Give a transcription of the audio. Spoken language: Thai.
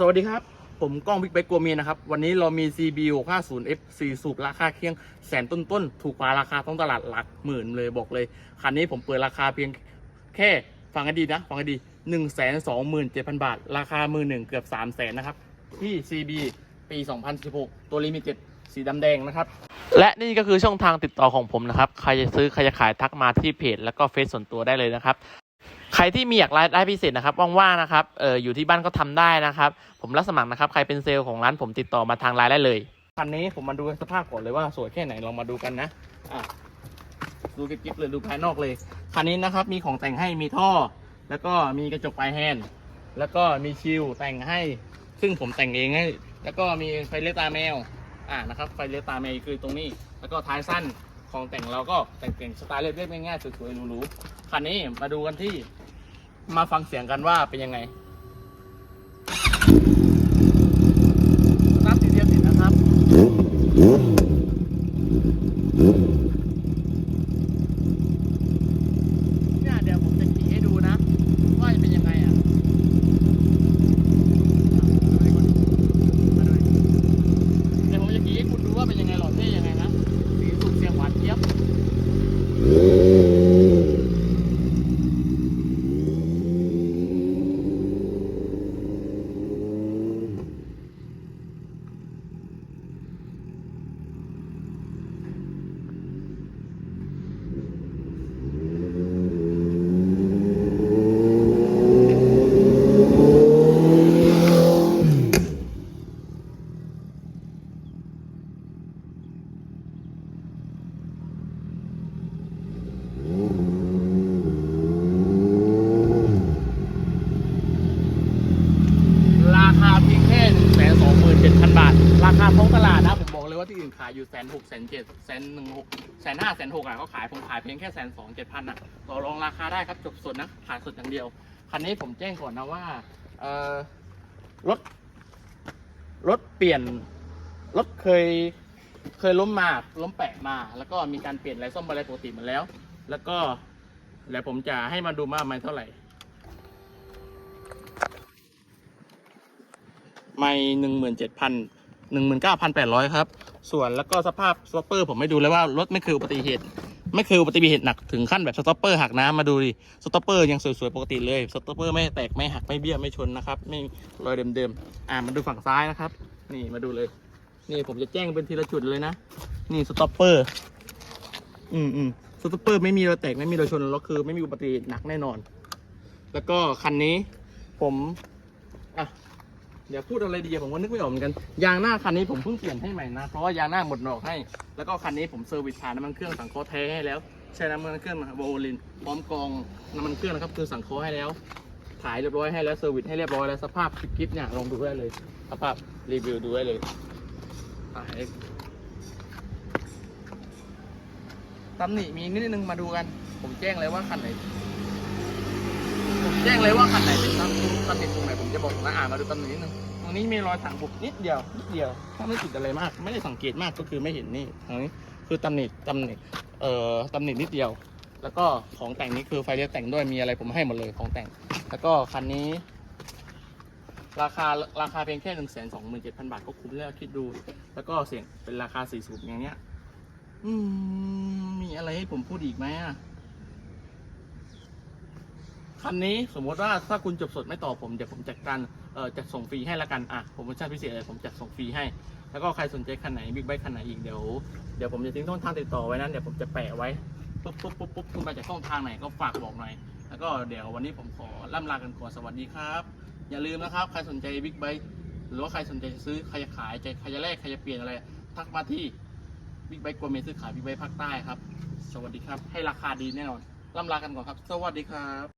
สวัสดีครับ ผมก้องบิ๊กไบค์กัวเมียนะครับ วันนี้เรามี CB 650 F 4 สูบราคาเคียงแสนต้นๆ ถูกกว่าราคาท้องตลาดหลักหมื่นเลยบอกเลย คันนี้ผมเปิดราคาเพียงแค่ฟังให้ดีนะ ฟังให้ดี 1 2 7 0 0 0 บาท ราคามือหนึ่งเกือบ 3 0 0แสนนะครับ ที่ CB ปี 2016 ตัวลิมิเต็ดสีดำแดงนะครับ และนี่ก็คือช่องทางติดต่อของผมนะครับ ใครจะซื้อ ใครจะขายทักมาที่เพจ แล้วก็เฟซส่วนตัวได้เลยนะครับ ใครที่มีอยากรายได้พิเศษนะครับว่างๆนะครับเอออยู่ที่บ้านก็ทำได้นะครับ ผมรับสมัครนะครับ ใครเป็นเซลล์ของร้านผมติดต่อมาทางไลน์ได้เลยคันนี้ผมมาดูสภาพก่อนเลยว่าสวยแค่ไหนลองมาดูกันนะอะดูกิ๊บๆเลยดูภายนอกเลยคันนี้นะครับมีของแต่งให้มีท่อ แล้วก็มีกระจกปลายแฮนด์แล้วก็มีชิลแต่งให้ ซึ่งผมแต่งเองให้ แล้วก็มีไฟเลี้ยวตาแมวอ่านะครับไฟเลี้ยวตาแมวคือตรงนี้ แล้วก็ท้ายสั้นของแต่งเราก็แต่งเก่งสไตล์เรียบๆง่ายๆสวยๆหรูๆคันนี้มาดูกันที่ มาฟังเสียงกันว่าเป็นยังไงน้ำตีเดียวติดนะครับ เนี่ยเดี๋ยวผมจะขี่ให้ดูนะ ว่าจะเป็นยังไงอะเดี๋ยวผมจะขี่ให้คุณดูว่าเป็นยังไงหลอดเท่ยังไงนะสีสุกเสียงหวานเจี๊ยบ ราคาเพียงแค่หนึ่งแสนสองหมื่นเจ็ดพันบาท ราคาท้องตลาดนะ ผมบอกเลยว่าที่อื่นขายอยู่แสนหกแสนเจ็ดแสนหนึ่งหกแสนห้าแสนหกอะเขาขายผมขายเพียงแค่แสนสองเจ็ดพันอะต่อรองราคาได้ครับจบสดนะขายสดอย่างเดียว คันนี้ผมแจ้งก่อนนะว่าเออรถรถเปลี่ยนรถเคยเคยล้มมาล้มแปะมา แล้วก็มีการเปลี่ยนอะไรซ่อมอะไรปกติหมดแล้ว แล้วก็เดี๋ยวผมจะให้มาดูว่ามันเท่าไหร่ไม่หนึ่งหมื่นเจ็ดพันหนึ่งหมื่นเก้าพันแปดร้อยครับ ส่วนแล้วก็สภาพสต็อปเปอร์ผมไม่ดูเลยว่ารถไม่เคยอุบัติเหตุไม่เคยอุบัติเหตุหนักถึงขั้นแบบสต็อปเปอร์หักน้ำมาดูดิสต็อปเปอร์ยังสวยๆปกติเลยสต็อปเปอร์ไม่แตกไม่หักไม่เบี้ยวไม่ชนนะครับไม่รอยเดิมๆอ่ามาดูฝั่งซ้ายนะครับ นี่มาดูเลย นี่ผมจะแจ้งเป็นทีละจุดเลยนะ นี่สต็อปเปอร์อืมอืมสต็อปเปอร์ไม่มีรอยแตกไม่มีรอยชนแล้วคือ ไม่มีอุบัติเหตุหนักแน่นอน แล้วก็คันนี้ผมอะ เดี๋ยวพูดอะไรดีอะผมก็นึกไม่ออกเหมือนกัน ยางหน้าคันนี้ผมเพิ่งเปลี่ยนให้ใหม่นะ เพราะว่ายางหน้าหมดหนอกให้ แล้วก็คันนี้ผมเซอร์วิสผ่านน้ำมันเครื่องสังเคราะห์แท้ให้แล้ว ใช้น้ำมันเครื่องโวลิน พร้อมกรองน้ำมันเครื่องนะครับคือสังเคราะห์ให้แล้วถ่ายเรียบร้อยให้แล้วเซอร์วิสให้เรียบร้อยแล้วสภาพคลิปๆเนี่ยลองดูได้เลยสภาพรีวิวดูได้เลยถ่ายตำหนิมีนิดนึงมาดูกัน ผมแจ้งเลยว่าคันไหน ผมแจ้งเลยว่าคันไหนเป็นตำตำ หนิตรงไหนผมจะบอกนะอ่านมาดูตำหนินิดนึงตรงนี้มีรอยถังบุบนิดเดียวนิดเดียว ถ้าไม่ติดอะไรมาก ไม่ได้สังเกตมากก็คือไม่เห็นนี่ตรงนี้คือตำหนิตำหนิเอ่อตำหนินิดเดียว แล้วก็ของแต่งนี้คือไฟเลี้ยวแต่งด้วยมีอะไรผมให้หมดเลยของแต่ง แล้วก็คันนี้ ราคาราคาเพียงแค่หนึ่งแสนสองหมื่นเจ็ดพันบาทก็คุ้มแล้วคิดดู แล้วก็เสียงเป็นราคาสี่สูบอย่างเนี้ย อืมมีอะไรให้ผมพูดอีกไหมอะ คันนี้สมมติว่าถ้าคุณจบสดไม่ต่อผมเดี๋ยวผมจัดการเอ่อจัดส่งฟรีให้ละกันอะโปรโมชั่นพิเศษเลยผมจัดส่งฟรีให้ แล้วก็ใครสนใจคันไหนบิ๊กไบค์คันไหนอีกเดี๋ยวเดี๋ยวผมจะทิ้งช่องทางติดต่อไว้นั้นเดี๋ยวผมจะแปะไว้ปุ๊บปุ๊บปุ๊บปุ๊บคุณมาจากช่องทางไหนก็ฝากบอกหน่อย แล้วก็เดี๋ยววันนี้ผมขอล่ำลากันก่อนสวัสดีครับ อย่าลืมนะครับ ใครสนใจบิ๊กไบค์หรือว่าใครสนใจจะซื้อใครจะขายจะใครจะแลกใครจะเปลี่ยนอะไร ทักมาที่บิ๊กไบค์กวเมซื้อขายบิ๊กไบค์ภาคใต้ครับ สวัสดีครับ ให้ราคาดีแน่นอนล่ำลากันก่อนครับ สวัสดีครับ